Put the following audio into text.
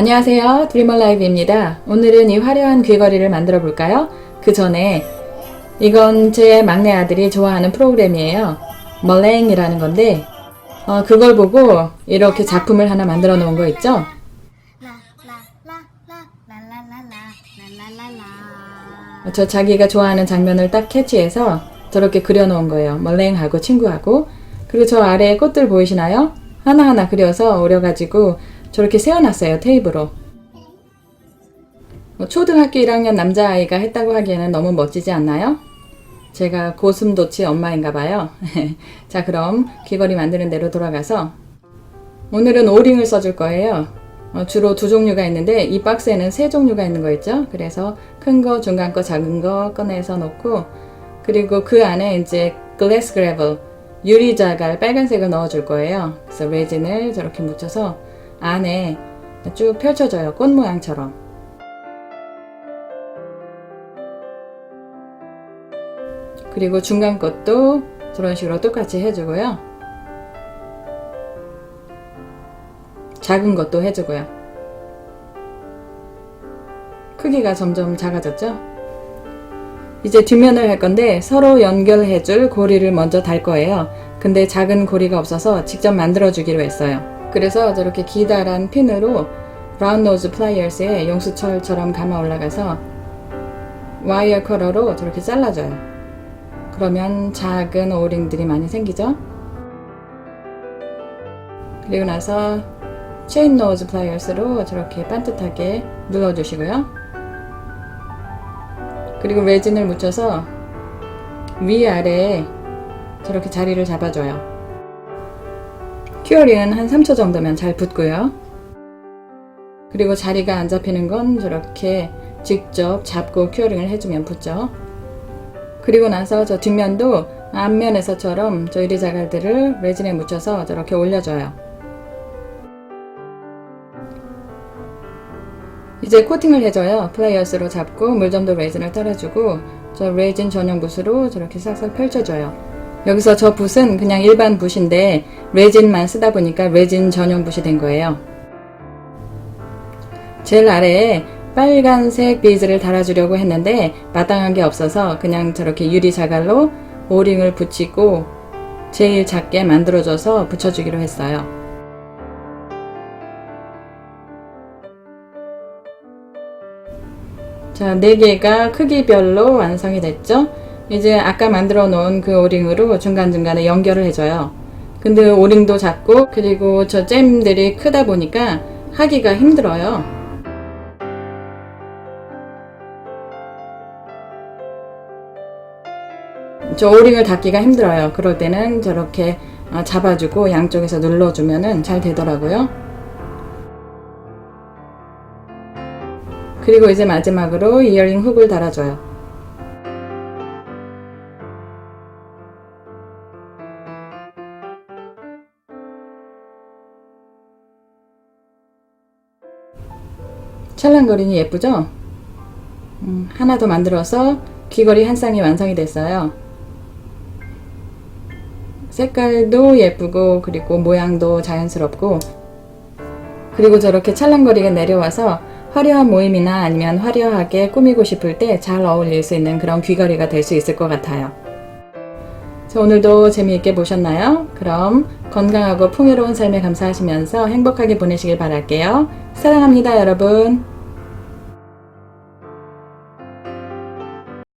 안녕하세요. 드림얼 라이브입니다. 오늘은 이 화려한 귀걸이를 만들어 볼까요? 그 전에 이건 제 막내 아들이 좋아하는 프로그램이에요. 멀랭이라는 건데 어, 그걸 보고 이렇게 작품을 하나 만들어 놓은 거 있죠? 저 자기가 좋아하는 장면을 딱 캐치해서 저렇게 그려놓은 거예요. 멀랭하고 친구하고 그리고 저 아래에 꽃들 보이시나요? 하나하나 그려서 오려가지고 저렇게 세워놨어요. 테이블로. 뭐 초등학교 1학년 남자아이가 했다고 하기에는 너무 멋지지 않나요? 제가 고슴도치 엄마인가 봐요. 자, 그럼 귀걸이 만드는 대로 돌아가서 오늘은 오링을 써줄 거예요. 어, 주로 두 종류가 있는데 이 박스에는 세 종류가 있는 거 있죠. 그래서 큰 거, 중간 거, 작은 거 꺼내서 놓고 그리고 그 안에 이제 글래스 그래블 유리 자갈 빨간색을 넣어줄 거예요. 그래서 레진을 저렇게 묻혀서 안에 쭉 펼쳐져요. 꽃 모양처럼. 그리고 중간 것도 저런 식으로 똑같이 해주고요. 작은 것도 해주고요. 크기가 점점 작아졌죠? 이제 뒷면을 할 건데 서로 연결해줄 고리를 먼저 달 거예요. 근데 작은 고리가 없어서 직접 만들어주기로 했어요. 그래서 저렇게 기다란 핀으로 브라운 노즈 플라이어스에 용수철처럼 감아 올라가서 와이어 컬러로 저렇게 잘라줘요. 그러면 작은 오링들이 많이 생기죠? 그리고 나서 체인 노즈 플라이어스로 저렇게 반듯하게 눌러주시고요. 그리고 레진을 묻혀서 위아래에 저렇게 자리를 잡아줘요. 큐어링은 한 3초 정도면 잘 붙고요. 그리고 자리가 안 잡히는 건 저렇게 직접 잡고 큐어링을 해주면 붙죠. 그리고 나서 저 뒷면도 앞면에서처럼 저 유리 자갈들을 레진에 묻혀서 저렇게 올려줘요. 이제 코팅을 해줘요. 플레이어스로 잡고 물점도 레진을 따라주고 저 레진 전용 붓으로 저렇게 싹싹 펼쳐줘요. 여기서 저 붓은 그냥 일반 붓인데 레진만 쓰다 보니까 레진 전용 붓이 된 거예요. 제일 아래에 빨간색 비즈를 달아주려고 했는데 마땅한 게 없어서 그냥 저렇게 유리 자갈로 오링을 붙이고 제일 작게 만들어줘서 붙여주기로 했어요. 자, 네 개가 크기별로 완성이 됐죠? 이제 아까 만들어 놓은 그 오링으로 중간중간에 연결을 해줘요. 근데 오링도 작고, 그리고 저 잼들이 크다 보니까 하기가 힘들어요. 저 오링을 닫기가 힘들어요. 그럴 때는 저렇게 어, 잡아주고 양쪽에서 눌러주면은 잘 되더라고요. 그리고 이제 마지막으로 이어링 훅을 달아줘요. 찰랑거리니 예쁘죠? 음, 하나 더 만들어서 귀걸이 한 쌍이 완성이 됐어요. 색깔도 예쁘고 그리고 모양도 자연스럽고 그리고 저렇게 찰랑거리가 내려와서 화려한 모임이나 아니면 화려하게 꾸미고 싶을 때 잘 어울릴 수 있는 그런 귀걸이가 될 수 있을 것 같아요. 자, 오늘도 재미있게 보셨나요? 그럼 건강하고 풍요로운 삶에 감사하시면서 행복하게 보내시길 바랄게요. 사랑합니다, 여러분.